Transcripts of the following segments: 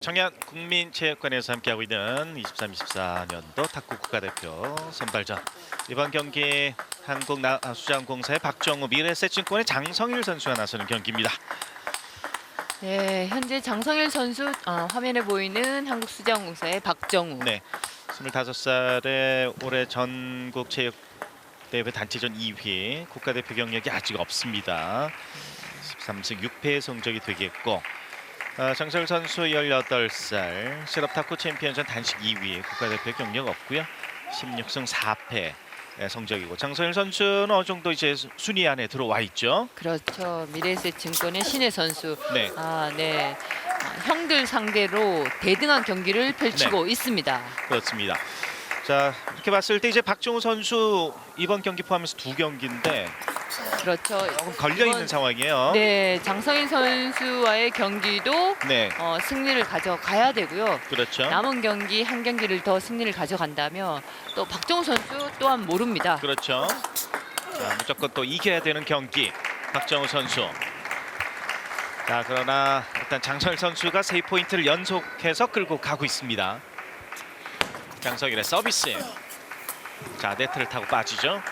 청양 국민체육관에서 함께하고 있는 23-24년도 탁구 국가대표 선발전 이번 경기 한국 나- 아, 수장공사의 박정우 미래세증권의 장성일 선수가 나서는 경기입니다. 네, 현재 장성일 선수 아, 화면에 보이는 한국수자공사의 박정우. 네, 25살에 올해 전국 체육 대회 단체전 2위 국가대표 경력이 아직 없습니다. 13승 6패의 성적이 되겠고 어, 장성일 선수 18살 실업 탁구 챔피언전 단식 2위 국가대표 경력 없고요. 16승 4패 성적이고 장성일 선수는 어느 정도 이제 순위 안에 들어와 있죠. 그렇죠. 미래에셋 증권의 신혜 선수. 네. 아, 네. 아, 형들 상대로 대등한 경기를 펼치고 네. 있습니다. 그렇습니다. 자 이렇게 봤을 때 이제 박정우 선수 이번 경기 포함해서 두 경기인데 그렇죠. 조금 걸려 있는 이번- 상황이에요. 네, 장성일 선수와의 경기도 네, 어, 승리를 가져가야 되고요. 그렇죠. 남은 경기 한 경기를 더 승리를 가져간다면 또 박정우 선수 또한 모릅니다. 그렇죠. 자, 무조건 또 이겨야 되는 경기 박정우 선수. 자, 그러나 일단 장설 선수가 세 포인트를 연속해서 끌고 가고 있습니다. 장석일의 서비스. 자, 네트를 타고 빠지죠.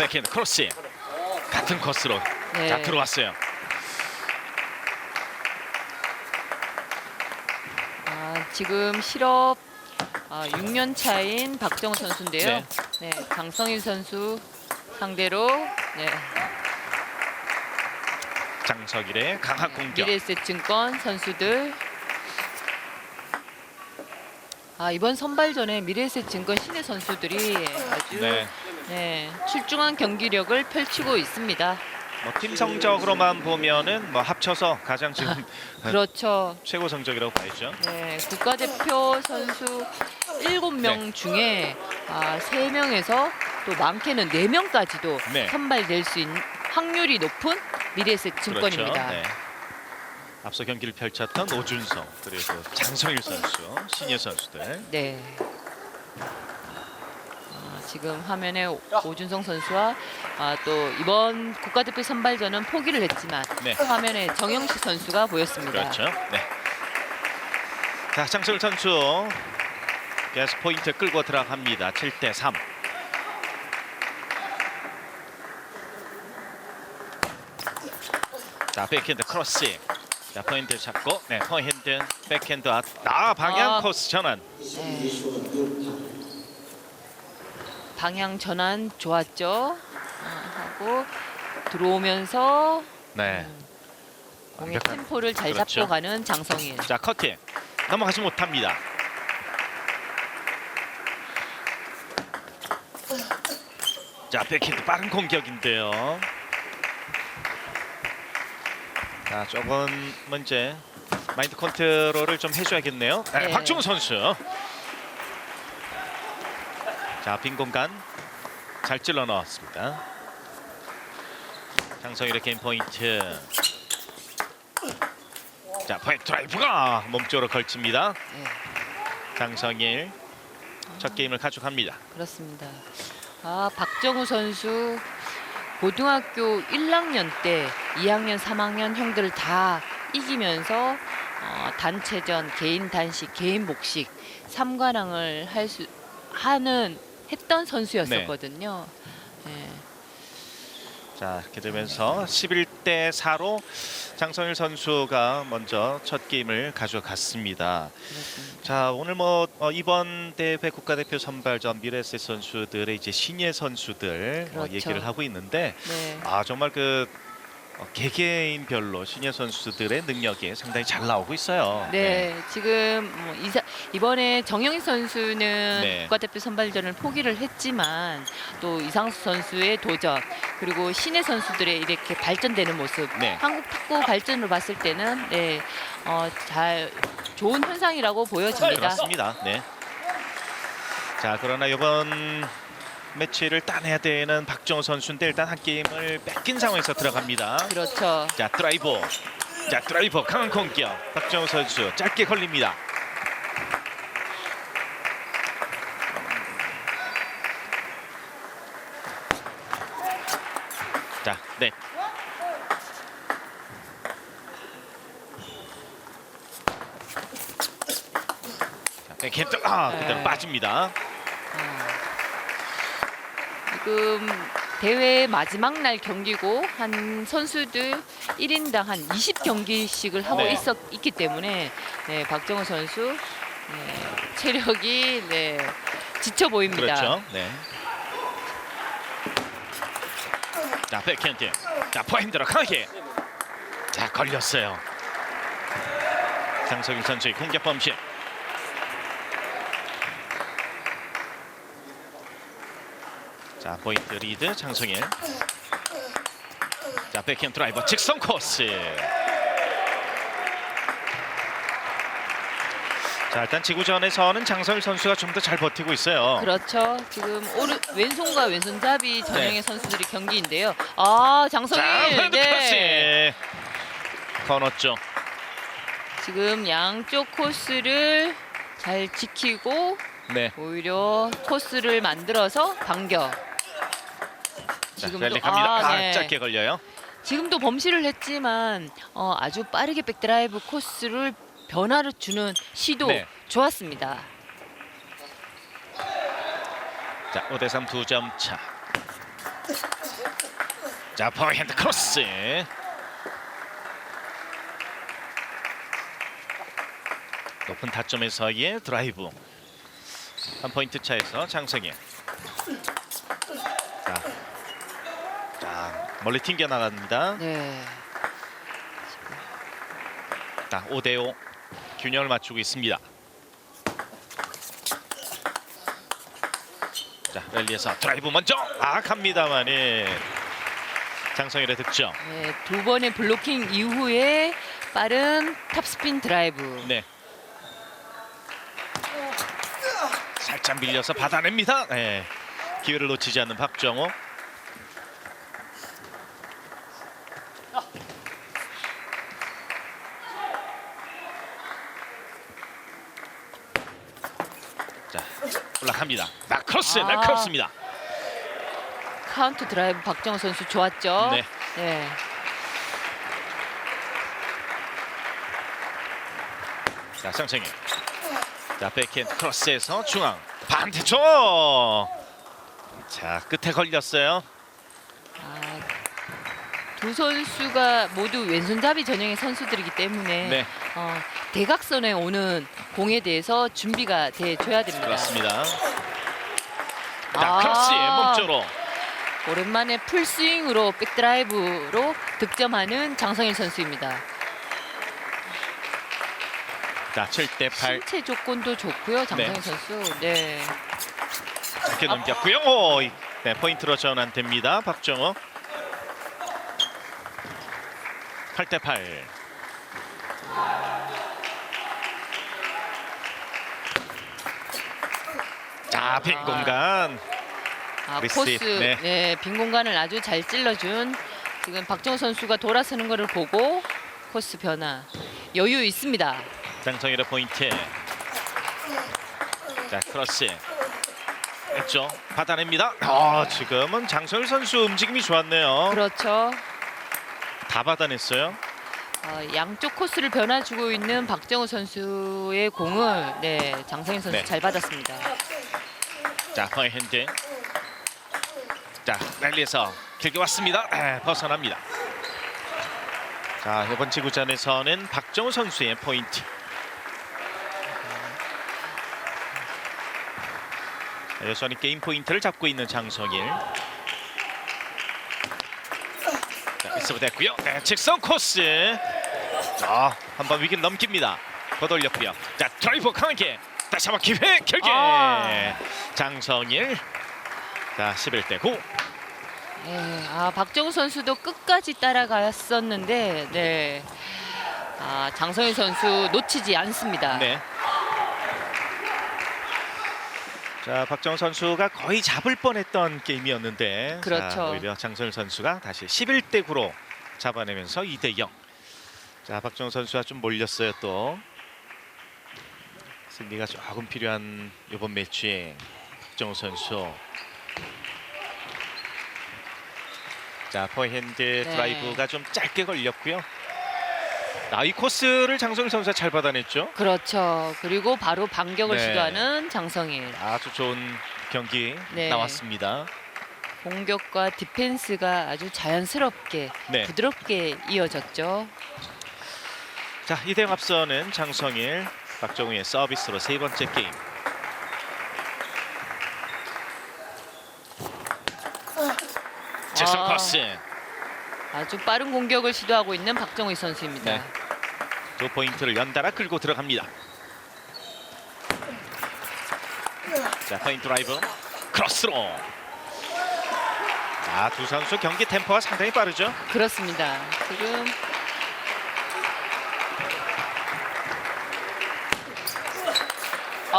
백핸드 크로스. 같은 코스로 네. 자 들어왔어요. 아, 지금 실업 아, 6년 차인 박정우 선수인데요. 네. 네. 장성일 선수 상대로 네, 장석일의 강한 공격. 미래에셋 증권 선수들 아, 이번 선발전에 미래에셋 증권 신의 선수들이 아주 네. 네, 출중한 경기력을 펼치고 있습니다. 뭐팀 성적으로만 보면은 뭐 합쳐서 가장 지금 그렇죠. 최고 성적이라고 봐야죠. 네, 국가대표 선수 7명 중에 아, 3명에서 또 많게는 4명까지도 네. 선발될 수 있는 확률이 높은 미래에셋 증권입니다. 그렇죠. 네. 앞서 경기를 펼쳤던 오준성 그리고 장성일 선수, 신예 선수들. 네. 아, 지금 화면에 오- 오준성 선수와 아, 또 이번 국가대표 선발전은 포기를 했지만 네. 화면에 정영식 선수가 보였습니다. 그렇죠. 네. 자, 장성일 선수 계속 포인트 끌고 들어갑니다. 7대 3. 자, 백핸드 크로스. 자, 포인트 잡고 네, 포핸드 백핸드 아, 아 방향 아. 코스 전환. 네. 방향 전환 좋았죠. 아, 하고 들어오면서 네. 공의 완벽한- 템포를 잘 그렇죠. 잡고 가는 장성일. 자, 커팅. 넘어가지 못합니다. 자, 백핸드 빠른 공격인데요. 자, 조금 문제 마인드 컨트롤을 좀 해줘야겠네요. 네, 네. 박종우 선수. 자, 빈 공간 잘 찔러 넣었습니다. 장성일의 게임 포인트. 자, 포획 드라이브가 몸쪽으로 걸칩니다. 네, 장성일 첫 게임을 가져갑니다. 그렇습니다. 아 박정우 선수 고등학교 1학년 때 2학년, 3학년 형들을 다 이기면서 어, 단체전, 개인 단식, 개인 복식 3관왕을 할 수 하는 했던 선수였었거든요. 네. 자, 이렇게 되면서 11대 4로 장성일 선수가 먼저 첫 게임을 가져갔습니다. 자, 오늘 뭐 어, 이번 대회 국가대표 선발전 미래세 선수들의 이제 신예 선수들 어, 그렇죠. 얘기를 하고 있는데 네. 아 정말 그 어, 개개인별로 신예 선수들의 능력이 상당히 잘 나오고 있어요. 네, 지금 뭐 이사, 이번에 정영희 선수는 네. 국가대표 선발전을 포기를 했지만 또 이상수 선수의 도전 그리고 신의 선수들의 이렇게 발전되는 모습 네. 한국 탁구 발전을 봤을 때는 네, 어, 잘 좋은 현상이라고 보여집니다. 그렇습니다. 네. 자, 그러나 이번 매치를 따내야 되는 박정우 선수인데 일단 한 게임을 뺏긴 상황에서 들어갑니다. 그렇죠. 자, 드라이버. 자, 드라이버 강한 공격. 박정우 선수 짧게 걸립니다. 네. 자, 백핸드 아 그대로 네. 빠집니다. 아, 지금 대회 마지막 날 경기고 한 선수들 1인당 한 20경기씩을 하고 네. 있었 있기 때문에 네, 박정우 선수 네, 체력이 네, 지쳐 보입니다. 그렇죠. 네. 자 백핸드. 자 포핸드로 강하게. 자 걸렸어요. 장석인 선수의 공격 범실. 자 포인트 리드 장성일. 자 백핸드 드라이버 직선 코스. 자 일단 지구전에서는 장성일 선수가 좀 더 잘 버티고 있어요. 그렇죠. 지금 오른 왼손과 왼손잡이 전형의 네. 선수들이 경기인데요. 아 자, 장성일 네. 크로스. 코너 쪽. 지금 양쪽 코스를 잘 지키고 네. 오히려 코스를 만들어서 반격. 지금도- 랠리 갑니다. 아, 아, 네. 짧게 걸려요. 지금도 범실을 했지만 어, 아주 빠르게 백드라이브 코스를 변화를 주는 시도 네. 좋았습니다. 자, 5대 3 두 점 차. 자, 포핸드 크로스. 높은 타점에서의 드라이브. 한 포인트 차에서 자 멀리 튕겨 나갑니다. 네. 자, 5대 5 균형을 맞추고 있습니다. 자, 랠리에서 드라이브 먼저 아 갑니다만은 장성일의 득점. 네, 두 번의 블로킹 이후에 빠른 탑스핀 드라이브. 네. 살짝 밀려서 받아냅니다. 네. 기회를 놓치지 않는 박정호. 자, 올라 갑니다. 나 크로스, 아. 날카롭습니다. 카운트 드라이브 박정호 선수 좋았죠. 네. 네. 자, 장성일. 자, 백핸드 크로스에서 중앙 반대쪽. 자, 끝에 걸렸어요. 아, 두 선수가 모두 왼손잡이 전형의 선수들이기 때문에 네. 어, 대각선에 오는 공에 대해서 준비가 돼줘야 됩니다. 그렇습니다. 자, 아. 몸쪽으로. 오랜만에 풀스윙으로 백드라이브로 득점하는 장성일 선수입니다. 자, 7대 8 신체 조건도 좋고요, 장성일 네. 선수. 네. 이렇게 넘겼고요. 오, 이- 네, 포인트로 전환됩니다. 박정호. 8대 8. 자, 빈 아. 공간. 아, 리시브, 코스, 네. 네. 빈 공간을 아주 잘 찔러준 지금 박정호 선수가 돌아서는 것을 보고 코스 변화 여유 있습니다. 장성일의 포인트. 자, 크로스. 했죠. 받아냅니다. 아, 지금은 장성일 선수 움직임이 좋았네요. 그렇죠. 다 받아냈어요. 어, 양쪽 코스를 변화주고 있는 박정우 선수의 공을 네, 장성일 선수 네. 잘 받았습니다. 자, 퍼핸드. 자, 랠리에서 길게 왔습니다. 에, 벗어납니다. 자, 이번 지구전에서는 박정우 선수의 포인트. 자, 여전히 게임 포인트를 잡고 있는 장성일. 자, 미스가 됐고요. 네, 직선 코스. 자, 한번 위기를 넘깁니다. 걷어올렸고요. 자, 드라이버 강하게 다시 한번 기회 결계. 아. 장성일. 자, 11대 9. 네, 아, 박정우 선수도 끝까지 따라갔었는데 네. 아, 장성일 선수 놓치지 않습니다. 네. 자, 박정 선수가 거의 잡을 뻔했던 게임이었는데 그렇죠. 자, 오히려 장선일 선수가 다시 11대 9로 잡아내면서 2대 0. 자, 박정 선수가 좀 몰렸어요 또. 승리가 조금 필요한 이번 매치에 박정우 선수 자 포핸드 네. 드라이브가 좀 짧게 걸렸고요. 아, 이 코스를 장성일 선수가 잘 받아냈죠. 그렇죠. 그리고 바로 반격을 네. 시도하는 장성일. 아주 좋은 경기 네. 나왔습니다. 공격과 디펜스가 아주 자연스럽게 네. 부드럽게 이어졌죠. 자 이대영 앞서는 장성일, 박정우의 서비스로 세 번째 게임. 직선 아. 코스 아주 빠른 공격을 시도하고 있는 박정희 선수입니다. 네. 두 포인트를 연달아 끌고 들어갑니다. 자 포인트 드라이브 크로스로. 자두 선수 경기 템포가 상당히 빠르죠. 그렇습니다. 지금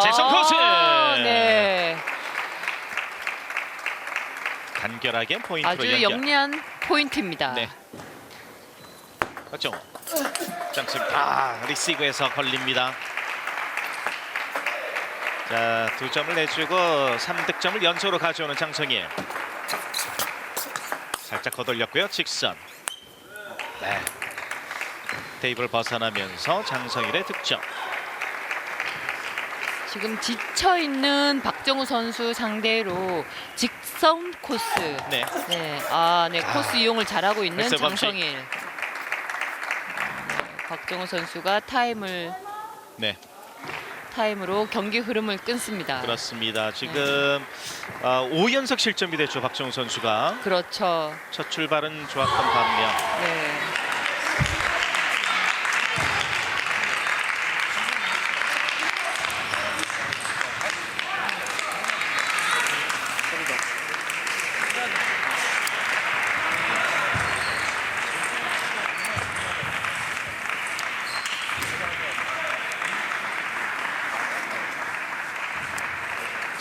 코스! 아, 네. 간결하게 포인트로 아주 연결. 영리한 포인트입니다. 네. 박정우. 장승 아 리시브에서 걸립니다. 자 두 점을 내주고 3득점을 연속으로 가져오는 장성일. 살짝 거돌렸고요. 직선. 네. 테이블 벗어나면서 장성일의 득점. 지금 지쳐 있는 박정우 선수 상대로 직선 코스. 네. 네, 아, 네 아. 코스 이용을 잘하고 있는. 장성일. 네, 박정우 선수가 타임을 네. 타임으로 경기 흐름을 끊습니다. 그렇습니다. 지금 어, 5연속 실점이 됐죠. 박정우 선수가 그렇죠. 첫 출발은 좋았던 반면 네.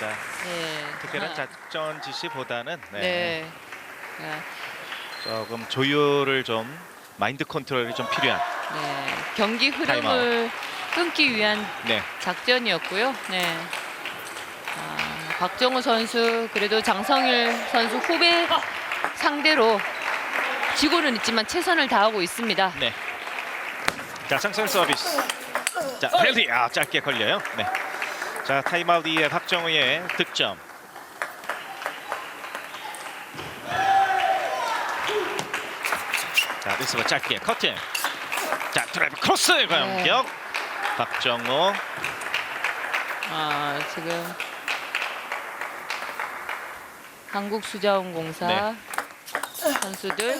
자 네. 특별한 아, 작전 지시보다는 네, 네. 아, 조금 조율을 좀 마인드 컨트롤이 좀 필요한 네. 경기 흐름을 끊기 위한 네 작전이었고요. 네. 아, 박정우 선수 그래도 장성일 선수 후배 상대로 지고는 있지만 최선을 다하고 있습니다. 네. 자 상승 서비스. 자 펠리 아 짧게 걸려요. 네. 자 타임아웃 이후에 박정우의 득점. 자 리스버 짧게 커팅. 자 드라이브 크로스 공격. 박정우. 아, 지금 한국 수자원공사 네. 선수들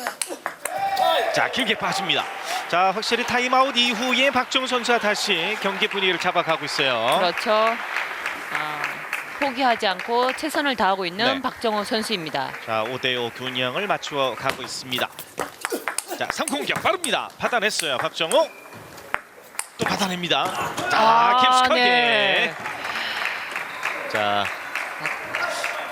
자 길게 빠집니다. 자 확실히 타임아웃 이후에 박정우 선수가 다시 경기 분위기를 잡아가고 있어요. 그렇죠. 아, 포기하지 않고 최선을 다하고 있는 네. 박정호 선수입니다. 자 5대5 균형을 맞추어 가고 있습니다. 자 상공격 빠릅니다. 받아냈어요 박정우. 또 받아냅니다. 자 아, 깊숙하게. 네. 자,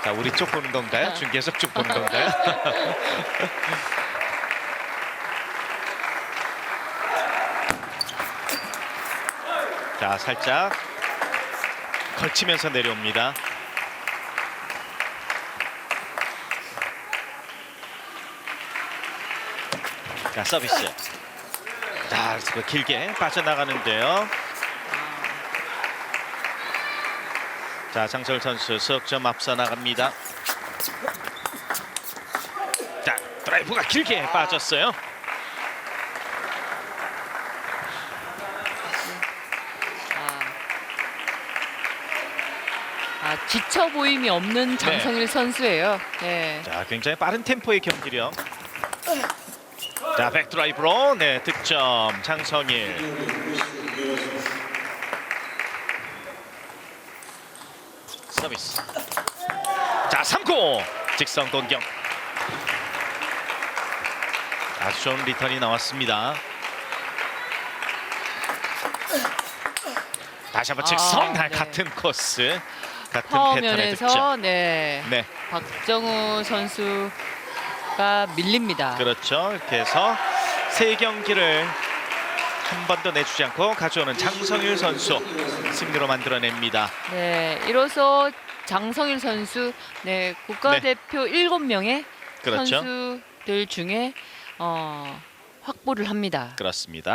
자 우리 쪽 보는 건가요? 중계석 쪽 보는 건가요? 자 살짝 걸치면서 내려옵니다. 자 서비스. 자 길게 빠져나가는데요. 자 장설 선수 석점 앞서 나갑니다. 자 드라이브가 길게 빠졌어요. 아, 아, 지쳐 보임이 없는 장성일 선수예요. 네. 자 굉장히 빠른 템포의 경기력. 자 백드라이브로 네 득점 장성일. 서비스. 자 3구 직선 공격. 아주 좋은 리턴이 나왔습니다. 다시 한번 직선 아, 네. 같은 코스 같은 패턴의 득점. 파워면에서 네. 네. 박정우 선수 가 밀립니다. 그렇죠. 이렇게 해서 세 경기를 한 번도 내주지 않고 가져오는 장성일 선수 승리로 만들어냅니다. 네, 이로써 장성일 선수 네, 국가대표 일곱 명의 그렇죠. 선수 선수들 중에 어, 확보를 합니다. 그렇습니다.